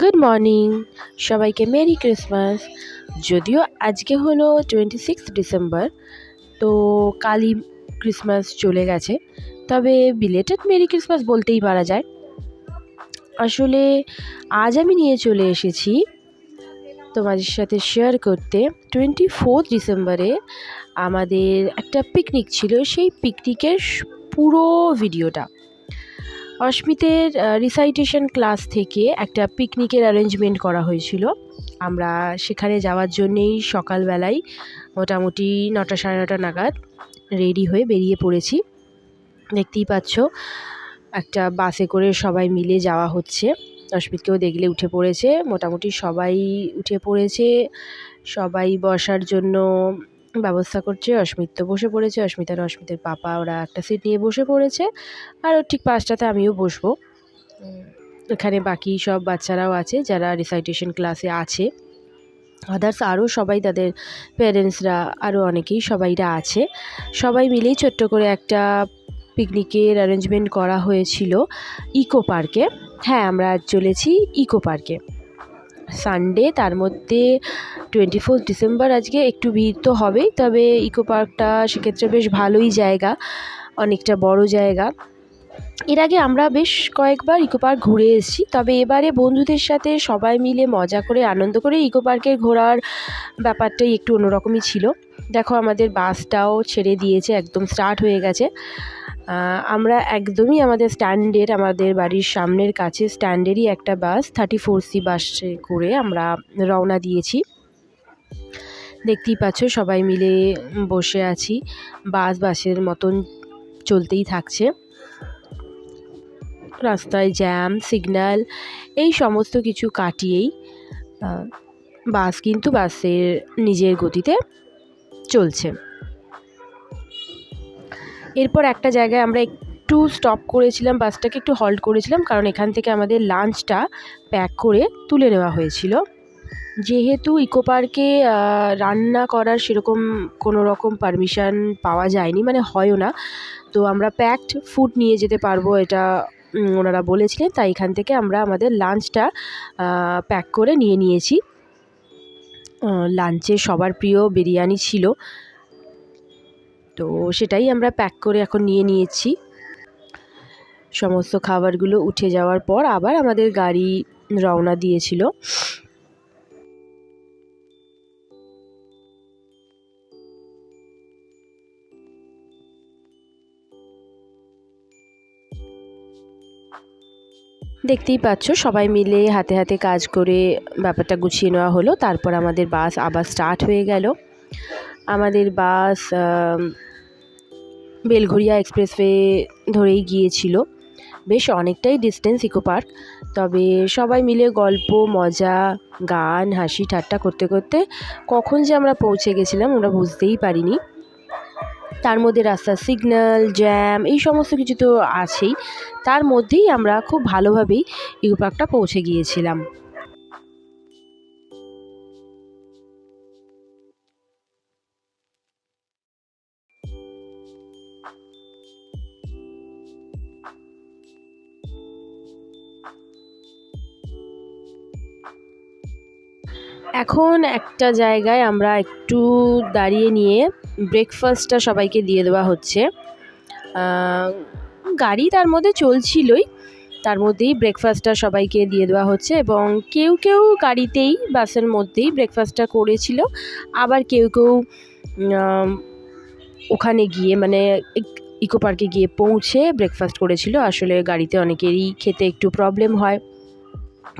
Good morning সবাইকে merry Christmas যদিও আজকে হলো টোয়েন্টি সিক্স ডিসেম্বর তো কালই ক্রিসমাস চলে গেছে। তবে বিলেটেড মেরি ক্রিসমাস বলতেই পারা যায়। আসলে আজ আমি নিয়ে চলে এসেছি তোমাদের সাথে শেয়ার করতে। টোয়েন্টি ফোর্থ ডিসেম্বরে আমাদের একটা পিকনিক ছিল, সেই পিকনিকের পুরো ভিডিওটা অস্মিতের রিসাইটেশন ক্লাস থেকে একটা পিকনিকের অ্যারেঞ্জমেন্ট করা হয়েছিল। আমরা সেখানে যাওয়ার জন্যেই সকালবেলায় মোটামুটি নটা সাড়ে নটা নাগাদ রেডি হয়ে বেরিয়ে পড়েছি। দেখতেই পাচ্ছ, একটা বাসে করে সবাই মিলে যাওয়া হচ্ছে। অস্মিতকেও দেখলে উঠে পড়েছে। মোটামুটি সবাই উঠে পড়েছে। সবাই বসার জন্য ব্যবস্থা করছে অস্মিত তো বসে পড়েছে, অস্মিতা আর অস্মিতের পাপা ওরা একটা সিট নিয়ে বসে পড়েছে, আর ঠিক পাঁচটাতে আমিও বসবো। এখানে বাকি সব বাচ্চারাও আছে যারা রিসাইটেশন ক্লাসে আছে। আদার্স আরও সবাই তাদের প্যারেন্টসরা আরও অনেকেই সবাইরা আছে। সবাই মিলেই ছোট্ট করে একটা পিকনিকের অ্যারেঞ্জমেন্ট করা হয়েছিল ইকো পার্কে। হ্যাঁ আমরা চলেছি ইকো পার্কে। সানডে তার মধ্যে টোয়েন্টি ফোর্থ ডিসেম্বর আজকে একটু ভিড় তো হবেই, তবে ইকো পার্কটা সেক্ষেত্রে বেশ ভালোই জায়গা, অনেকটা বড় জায়গা। এর আগে আমরা বেশ কয়েকবার ইকো পার্ক ঘুরে এসেছি, তবে এবারে বন্ধুদের সাথে সবাই মিলে মজা করে, আনন্দ করে ইকো পার্কের ঘোরার ব্যাপারটাই একটু অন্যরকমই ছিল। দেখো, আমাদের বাসটাও ছেড়ে দিয়েছে, একদম স্টার্ট হয়ে গেছে। আমরা একদমই আমাদের স্ট্যান্ডের, আমাদের বাড়ির সামনের কাছে স্ট্যান্ডেরই একটা বাস থার্টি ফোর সি বাসে করে আমরা রওনা দিয়েছি। দেখতেই পাচ্ছ সবাই মিলে বসে আছি। বাস বাসের মতন চলতেই থাকছে। রাস্তায় জ্যাম সিগন্যাল এই সমস্ত কিছু কাটিয়েই বাস কিন্তু বাসের নিজের গতিতে চলছে। এরপর একটা জায়গায় আমরা একটু স্টপ করেছিলাম বাসটাকে একটু হল্ট করেছিলাম, কারণ এখান থেকে আমাদের লাঞ্চটা প্যাক করে তুলে নেওয়া হয়েছিল। যেহেতু ইকো পার্কে রান্না করার সেরকম কোনো রকম পারমিশন পাওয়া যায়নি মানে হয়ও না। তো আমরা প্যাকড ফুড নিয়ে যেতে পারব এটা ওনারা বলেছিলেন, তাই এখান থেকে আমরা আমাদের লাঞ্চটা প্যাক করে নিয়ে নিয়েছি। লাঞ্চে সবার প্রিয় বিরিয়ানি ছিল। তো সেটাই আমরা প্যাক করে এখন নিয়ে নিয়েছি। সমস্ত খাবারগুলো উঠে যাওয়ার পর আবার আমাদের গাড়ি রওনা দিয়েছিল। দেখতেই পাচ্ছ, সবাই মিলে হাতে হাতে কাজ করে ব্যাপারটা গুছিয়ে নেওয়া হলো। তারপর আমাদের বাস আবার স্টার্ট হয়ে গেল। আমাদের বাস বেলঘরিয়া এক্সপ্রেসওয়ে ধরেই গিয়েছিল। বেশ অনেকটাই ডিস্টেন্স ইকো পার্ক তবে সবাই মিলে গল্প, মজা, গান, হাসি, ঠাট্টা করতে করতে কখন যে আমরা পৌঁছে গেছিলাম আমরা বুঝতেই পারিনি। তার মধ্যে রাস্তার সিগন্যাল জ্যাম এই সমস্ত কিছু তো আছেই। তার মধ্যেই আমরা খুব ভালোভাবেই ইকো পার্কটা পৌঁছে গিয়েছিলাম। এখন একটা জায়গায় আমরা একটু দাঁড়িয়ে নিয়ে ব্রেকফাস্টটা সবাইকে দিয়ে দেওয়া হচ্ছে। গাড়ি তার মধ্যে চলছিলই, তার মধ্যেই ব্রেকফাস্টটা সবাইকে দিয়ে দেওয়া হচ্ছে এবং কেউ কেউ গাড়িতেই, বাসের মধ্যেই ব্রেকফাস্টটা করেছিল, আবার কেউ কেউ ওখানে গিয়ে মানে ইকো পার্কে গিয়ে পৌঁছে ব্রেকফাস্ট করেছিল। আসলে গাড়িতে অনেকেরই খেতে একটু প্রবলেম হয়।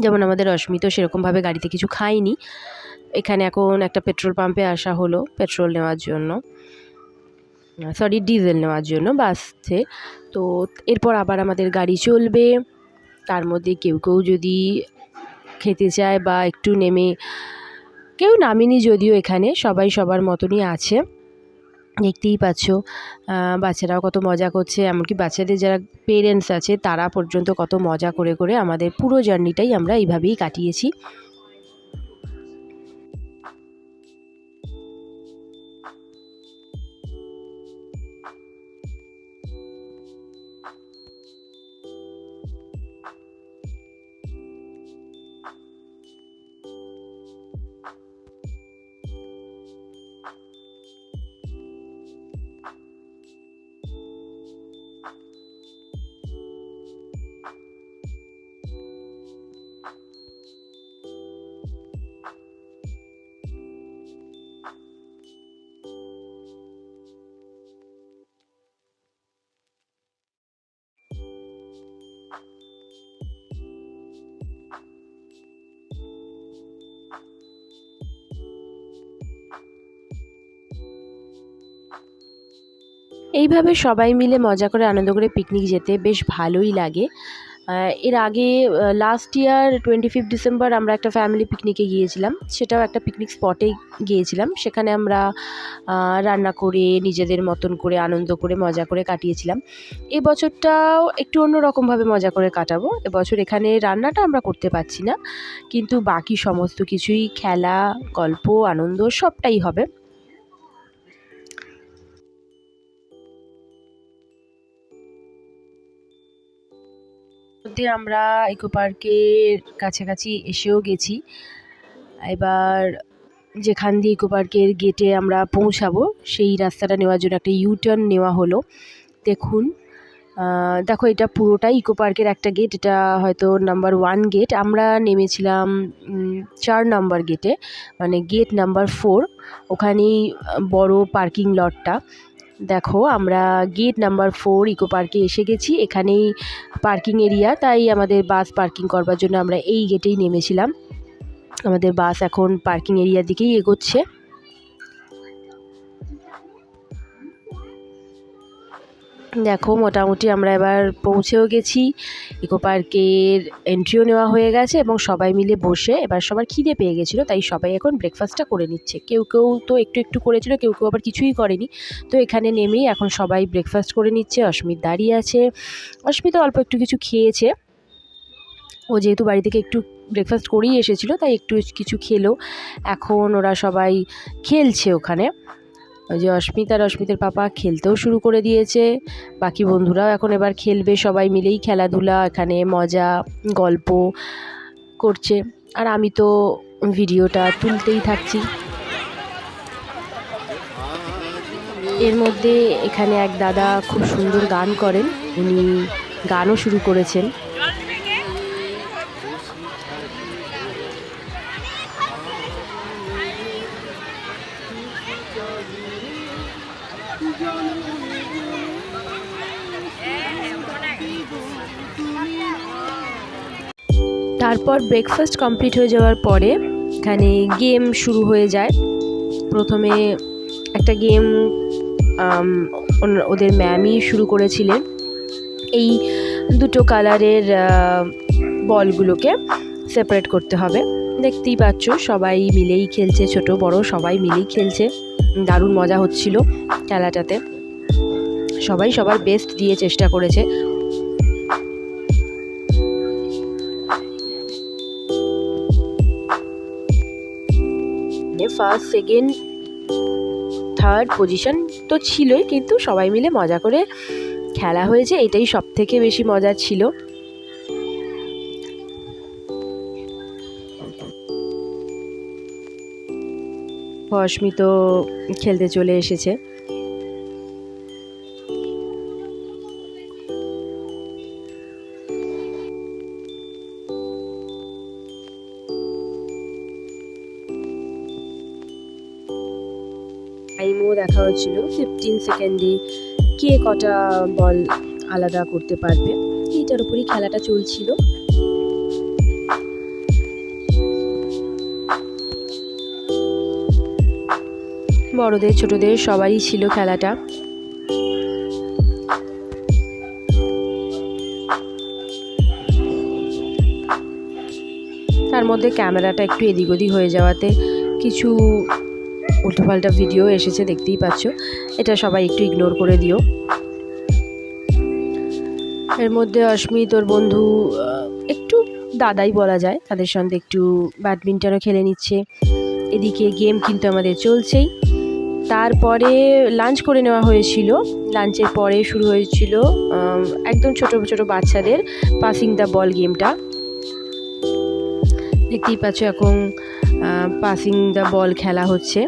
যেমন আমাদের অস্মিত সেরকমভাবে গাড়িতে কিছু খাইনি এখানে এখন একটা পেট্রোল পাম্পে আসা হলো পেট্রোল নেওয়ার জন্য। সরি, ডিজেল নেওয়ার জন্য বাসে। তো এরপর আবার আমাদের গাড়ি চলবে। তার মধ্যে কেউ কেউ যদি খেতে চায় বা একটু নেমে, কেউ নামিনি যদিও এখানে, সবাই সবার মতনই আছে। দেখতেই পাচ্ছ বাচ্চারাও কত মজা করছে, এমনকি বাচ্চাদের যারা পেরেন্টস আছে, তারা পর্যন্ত কত মজা করে করে আমাদের পুরো জার্নিটাই আমরা এইভাবেই কাটিয়েছি। এইভাবে সবাই মিলে মজা করে আনন্দ করে পিকনিক যেতে বেশ ভালোই লাগে। এর আগে last year twenty fifth December আমরা একটা ফ্যামিলি পিকনিকে গিয়েছিলাম। সেটাও একটা পিকনিক স্পটে গিয়েছিলাম। সেখানে আমরা রান্না করে, নিজেদের মতন করে, আনন্দ করে, মজা করে কাটিয়েছিলাম। এই বছরটাও একটু অন্যরকমভাবে মজা করে কাটাবো। এবছর এখানে রান্নাটা আমরা করতে পারছি না। কিন্তু বাকি সমস্ত কিছুই খেলা, গল্প, আনন্দ সবটাই হবে। মধ্যে আমরা ইকো পার্কের কাছাকাছি এসেও গেছি। এবার যেখান দিয়ে ইকো পার্কের গেটে আমরা পৌঁছাবো, সেই রাস্তাটা নেওয়ার জন্য একটা ইউ টার্ন নেওয়া হলো। দেখুন দেখো এটা পুরোটাই ইকো পার্কের একটা গেট এটা হয়তো নাম্বার ওয়ান গেট আমরা নেমেছিলাম চার নাম্বার গেটে মানে গেট নাম্বার ফোর ওখানেই বড় পার্কিং লটটা দেখো, আমরা গেট নাম্বার ফোর ইকো পার্কে এসে গেছি। এখানেই পার্কিং এরিয়া তাই আমাদের বাস পার্কিং করবার জন্য আমরা এই গেটেই নেমেছিলাম। আমাদের বাস এখন পার্কিং এরিয়ার দিকেই এগোচ্ছে। দেখো, মোটামুটি আমরা এবার পৌঁছেও গেছি। ইকো পার্কের এন্ট্রিও নেওয়া হয়ে গেছে এবং সবাই মিলে বসে এবার সবার খিদে পেয়ে গেছিল, তাই সবাই এখন ব্রেকফাস্টটা করে নিচ্ছে। কেউ কেউ তো একটু একটু করেছিল, কেউ কেউ আবার কিছুই করেনি। তো এখানে নেমেই এখন সবাই ব্রেকফাস্ট করে নিচ্ছে। অস্মিত দাঁড়িয়ে আছে। অস্মিত অল্প একটু কিছু খেয়েছে। ও যেহেতু বাড়ি থেকে একটু ব্রেকফাস্ট করেই এসেছিল, তাই একটু কিছু খেলো। এখন ওরা সবাই খেলছে ওখানে। ওই যে অস্মিতা আর অস্মিতের পাপা খেলতেও শুরু করে দিয়েছে। বাকি বন্ধুরাও এখন এবার খেলবে, সবাই মিলেই খেলাধুলা, এখানে মজা, গল্প করছে। আর আমি তো ভিডিওটা তুলতেই থাকছি। এর মধ্যে এখানে এক দাদা খুব সুন্দর গান করেন। উনি গানও শুরু করেছেন। তারপর ব্রেকফাস্ট কমপ্লিট হয়ে যাওয়ার পরে এখানে গেম শুরু হয়ে যায়। প্রথমে একটা গেম ওদের ম্যামই শুরু করেছিলেন। এই দুটো কালারের বলগুলোকে সেপারেট করতে হবে। দেখতেই পাচ্ছ, সবাই মিলেই খেলছে, ছোট, বড়, সবাই মিলেই খেলছে। দারুণ মজা হচ্ছিল খেলাটাতে। সবাই সবার বেস্ট দিয়ে চেষ্টা করেছে। ফার্স্ট সেকেন্ড থার্ড পজিশন তো ছিলই, কিন্তু সবাই মিলে মজা করে খেলা হয়েছে। এটাই সব থেকে বেশি মজা ছিল। অস্মিত খেলতে চলে এসেছে। দেখা ফিফটিন সেকেন্ডে কে কটা বল আলাদা করতে পারবে? এইটার উপরই খেলাটা চলছিল। বড়দের, ছোটদের সবারই ছিল খেলাটা। তার মধ্যে ক্যামেরাটা একটু এদিক ওদিক হয়ে যাওয়াতে কিছু উল্টোপাল্টা ভিডিও এসেছে, দেখতেই পাচ্ছ। এটা সবাই একটু ইগনোর করে দিও। এর মধ্যে অস্মিত ওর বন্ধু একটু দাদাই বলা যায়, তাদের সঙ্গে একটু ব্যাডমিন্টনও খেলে নিচ্ছে। এদিকে গেম কিন্তু আমাদের চলছেই। তারপরে লাঞ্চ করে নেওয়া হয়েছিল। লাঞ্চের পরে শুরু হয়েছিল একদম ছোট ছোট বাচ্চাদের পাসিং দ্য বল গেমটা দেখতেই পাচ্ছ এখন পাসিং দ্য বল খেলা হচ্ছে।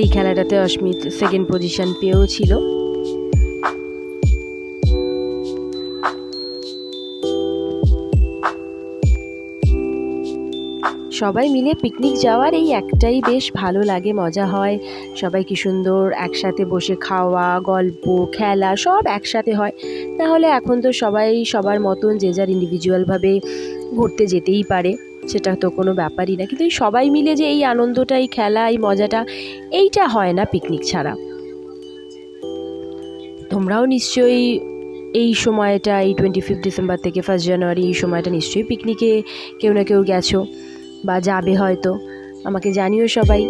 এই খেলাটাতে অস্মিত সেকেন্ড পজিশন পেয়েও ছিল। সবাই মিলে পিকনিক যাওয়ার এই একটাই বেশ ভালো লাগে, মজা হয়। সবাই কি সুন্দর একসাথে বসে খাওয়া, গল্প, খেলা সব একসাথে হয়। তাহলে এখন তো সবাই সবার মতন যে যার ইন্ডিভিজুয়ালভাবে ঘুরতে যেতেই পারে। সেটা তো কোনো ব্যাপারই না। কিন্তু সবাই মিলে যে এই আনন্দটা, এই খেলা, এই মজাটা, এইটা হয় না পিকনিক ছাড়া। তোমরাও নিশ্চয়ই এই সময়টা, এই টোয়েন্টি ফিফথ ডিসেম্বর থেকে ফার্স্ট জানুয়ারি এই সময়টা নিশ্চয়ই পিকনিকে কেউ না কেউ গেছো বা যাবে হয়তো। আমাকে জানিও সবাই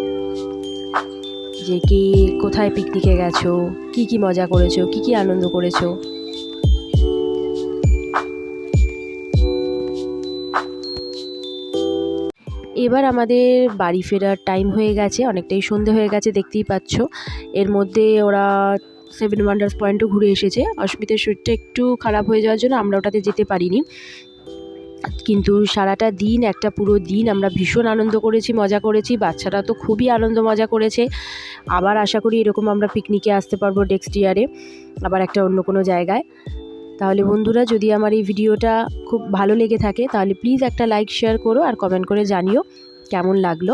যে কি কোথায় পিকনিকে গেছো, কি কি মজা করেছ, কি কি আনন্দ করেছ। এবার আমাদের বাড়ি ফেরার টাইম হয়ে গেছে, অনেকটাই সন্ধে হয়ে গেছে, দেখতেই পাচ্ছ। এর মধ্যে ওরা সেভেন ওয়ান্ডার্স পয়েন্টও ঘুরে এসেছে। অসুবিধার শরীরটা একটু খারাপ হয়ে যাওয়ার জন্য আমরা ওটাতে যেতে পারিনি। কিন্তু সারাটা দিন, একটা পুরো দিন আমরা ভীষণ আনন্দ করেছি, মজা করেছি। বাচ্চারা তো খুবই আনন্দ মজা করেছে। আবার আশা করি এরকম আমরা পিকনিকে আসতে পারব নেক্সট ইয়ারে আবার একটা অন্য কোনো জায়গায়। তাহলে বন্ধুরা, যদি আমার এই ভিডিওটা খুব ভালো লেগে থাকে, তাহলে প্লিজ একটা লাইক শেয়ার করো আর কমেন্ট করে জানিও কেমন লাগল।